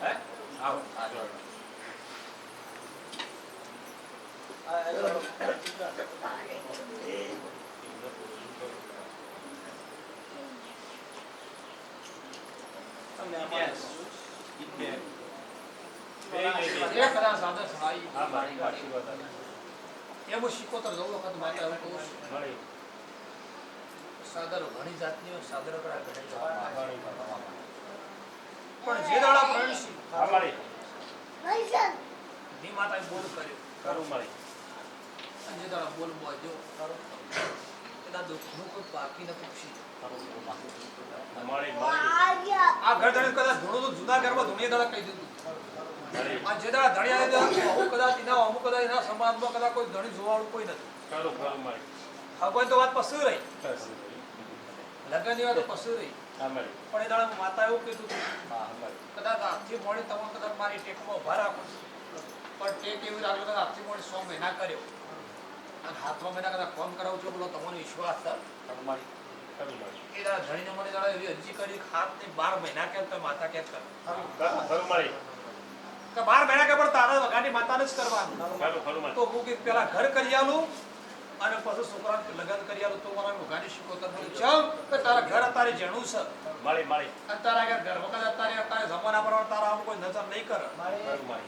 હે આવો Yes. બે બે બે એક કદાચ સાદર સહાય હા મારી આશીર્વાદ આપો. એ હું શીખોતર જવું વખત માતા હવે કહું છું સાદર ઘણી જાતની સાદરો ઘણી પણ જે દાડા પ્રણશી અમારી ની માતાએ બોલ કર્યો. કરું મારી જે દાડા બોલ બોલ્યો એના દુઃખનું કોઈ બાકી ન પૂછી આ ઘર ધણી કદાચ ધૂણું તો જુદા ઘરમાં ધૂણીએ દાડા કહી દીધું. આ જે દાડા ધણી આવે અમુક કદાચ એના અમુક કદાચ એના સમાજમાં કદાચ કોઈ ધણી જોવાળું કોઈ નથી. હવે તો વાત પસુ રહી. લગ્નની વાત તો પસુ રહી. પણ એ દાડા માતા એવું કીધું હતું, કદાચ હાથથી મોડી તમે કદાચ મારી ટેકમાં ઊભા રાખો. પણ ટેક એવી રાખો કદાચ હાથથી મોડી સો મહિના કર્યો. અને હાથમાં મહિના કદાચ ફોન કરાવું છું બોલો તમારો વિશ્વાસ સર એ દાડા ધણીને મને દાડા એવી અરજી કરી હાથ ને બાર મહિના કેમ તો માતા કેમ કરો? કે બાર મહિના કે પણ તારા વગાડી માતાને જ કરવાનું. તો હું કે પેલા ઘર કરી આલું અને પછી છોકરાને લગ્ન કરી આલો તો મારા વગાની શીખોતર મળી ચમ કે તારા ઘર તારે જેણું છે? મળી મળી. અને તારા ઘર ઘર વખત અત્યારે અત્યારે જમાના પર તારા આમ કોઈ નજર નહીં કરે.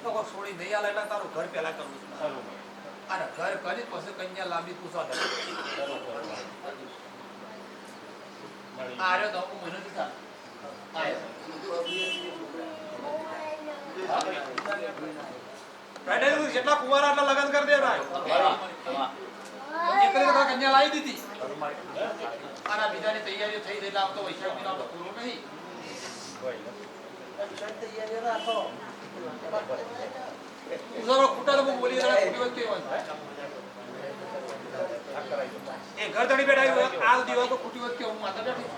તો કોઈ છોડી નહીં આલે એટલે તારું ઘર પહેલા કરવું છે. અને ઘર કરી પછી કન્યા લાંબી પૂછવા સાધન ખરું ખરું મળી. મળી. આ તો અમુક મહિનાથી થાય. આ રહ્યો. રાઈડર કીધું, જેટલા કુંવારા એટલા લગ્ન કરી દે ભાઈ તો કન્યા લાવી દીધી. અને આ બીજાની તૈયારીઓ થઈ રહી એટલે આમ તો વૈશાખ મહિનો આપણો પૂરો નહીં. કોઈ નહીં. ઉધારો ખૂટા તો બોલી જરા ખોટી. એ ઘર બેઠા આ તો ખોટી વાત હું માતા બેઠી.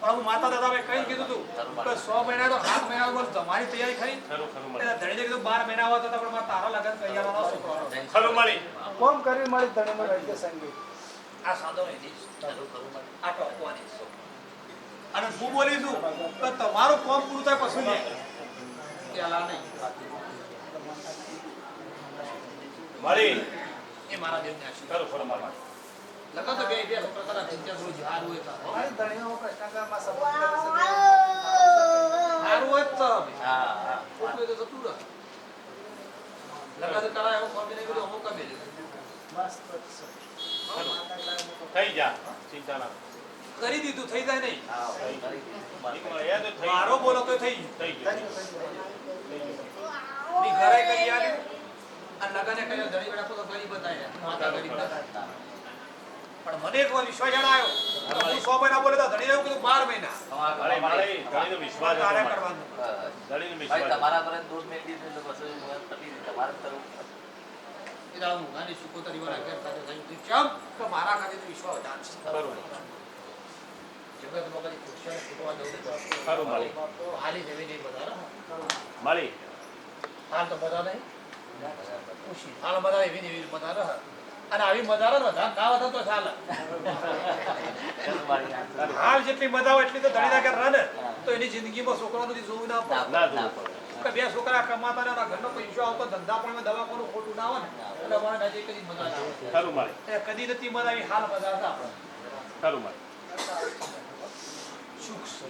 પણ હું માતા દાદા ભાઈ કઈ કીધું તું કે સો મહિના તો સાત મહિના બસ તમારી તૈયારી ખરી. ખરું ખરું એટલે ધણીને કીધું બાર મહિના હોત તો પણ મારે તારા લગન કરી આવવાના છોકરાનો. ખરું. મળી કોમ કરી મળી ધણીમાં રહી સંગીત આ સાદો નહીં દીશ. આ ટોકવાની છે. અને હું બોલી છું તો તમારું કોમ પૂરું થાય પછી નહીં પેલા નહીં મળી એ મારા દેવને આશીર્વાદ. કરો ખરું મારા લખો તો બે બે પ્રકારના ભીંત્યા થોડું જહાર હોય તો. મારી ધણીઓ કૃષ્ણકામાં સંબંધ હાર હોય તો હા હા તો જતું રહે. લગન કરાય હું કોમ્બિનેશન હું કર્યું, થઈ જા ચિંતા ના કરી. દીધું થઈ જાય નહીં. મારો બોલો તો થઈ થઈ ગયું. થઈ ઘરે કરી આલ્યું અને લગને કર્યો ધણી બેડા તો ગરીબ હતા માતા ગરીબ હતા પણ મને એક વાર વિશ્વાસ જણાયો. હું સો મહિના બોલે તો ધણીને એવું કીધું બાર મહિના? ધણીનો વિશ્વાસ તારે. કરવાનું. ધણીનો વિશ્વાસ તમારા પર દૂધ મેળવી દીધું પછી. તમારે કરવું એ દાડા હું ગાની શીખોતરી વાળા ઘેર સાથે થયું હતું. ચમ કે મારા ખાતે તો વિશ્વાસ વધારે છે. ખરું જગતમાં કદી ખુશીને ફૂટવા જવું તો હાલી જવી નહીં વધારે મળી હાલ તો બધા નહીં ખુશી હાલ બધા એવી ને એવી બધા રહે અને આવી મજા રહે બધા ગાવ હતો તો ચાલે. હાલ જેટલી મજા હોય એટલી તો ધણીના નાખે રહે ને તો એની જિંદગીમાં છોકરા નથી જોવું ના ના પડે. કે બે છોકરા કમાતા ને ઘરનો પૈસો આવતો ધંધા પણ દવાખાનું ખોટું ના આવે ને એટલે અમારે નજીક કદી મજા ના આવે. ખરું મારે. કદી નથી મજા આવી હાલ મજા હતા આપણે. ખરું મારે. સુખ છે.